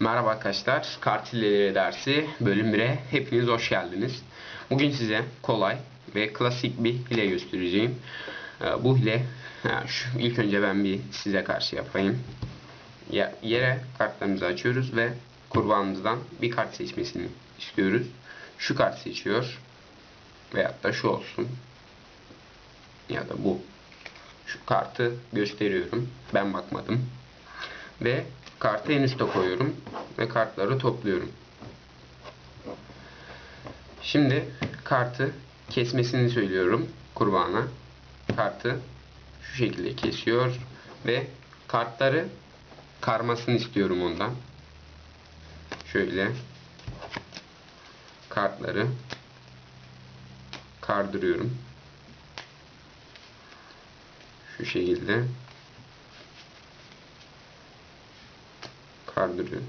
Merhaba arkadaşlar, kart hileleri dersi bölüm 1'e hepiniz hoş geldiniz. Bugün size kolay ve klasik bir hile göstereceğim. Ee, Bu hile, şu, ilk önce ben bir size karşı yapayım. Ya, yere kartlarımızı açıyoruz ve kurbanımızdan bir kart seçmesini istiyoruz. Şu kart seçiyor veyahut da şu olsun ya da bu. Şu kartı gösteriyorum. Ben bakmadım. Ve kartı en üste koyuyorum ve kartları topluyorum. Şimdi kartı kesmesini söylüyorum kurbana. Kartı şu şekilde kesiyor ve kartları karmasını istiyorum ondan. Şöyle kartları kardırıyorum. Şu şekilde kardırıyorum.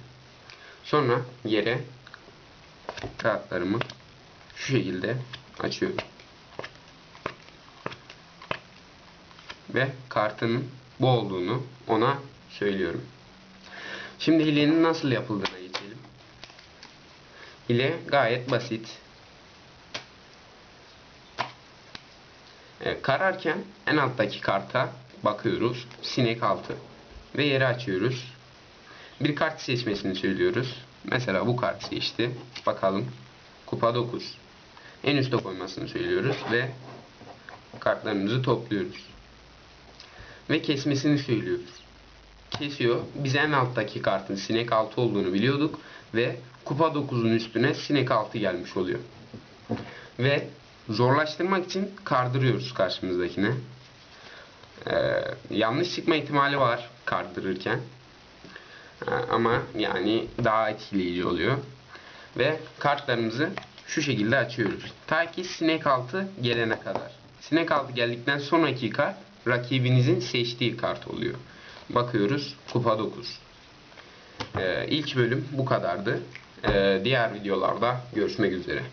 Sonra yere kağıtlarımı şu şekilde açıyorum. Ve kartın bu olduğunu ona söylüyorum. Şimdi hilenin nasıl yapıldığına geçelim. Hile gayet basit. E, kararken en alttaki karta bakıyoruz. Sinek altı. Ve yeri açıyoruz. Bir kart seçmesini söylüyoruz. Mesela bu kart seçti. Bakalım. Kupa 9. En üste koymasını söylüyoruz ve kartlarımızı topluyoruz. Ve kesmesini söylüyoruz. Kesiyor. Biz en alttaki kartın sinek altı olduğunu biliyorduk ve kupa 9'un üstüne sinek altı gelmiş oluyor. Ve zorlaştırmak için kardırıyoruz karşımızdakine. Ee, yanlış çıkma ihtimali var kardırırken. Ama yani daha etkileyici oluyor. Ve kartlarımızı şu şekilde açıyoruz. Ta ki sinek altı gelene kadar. Sinek altı geldikten sonraki kart rakibinizin seçtiği kart oluyor. Bakıyoruz kupa 9. Ee, ilk bölüm bu kadardı. Ee, diğer videolarda görüşmek üzere.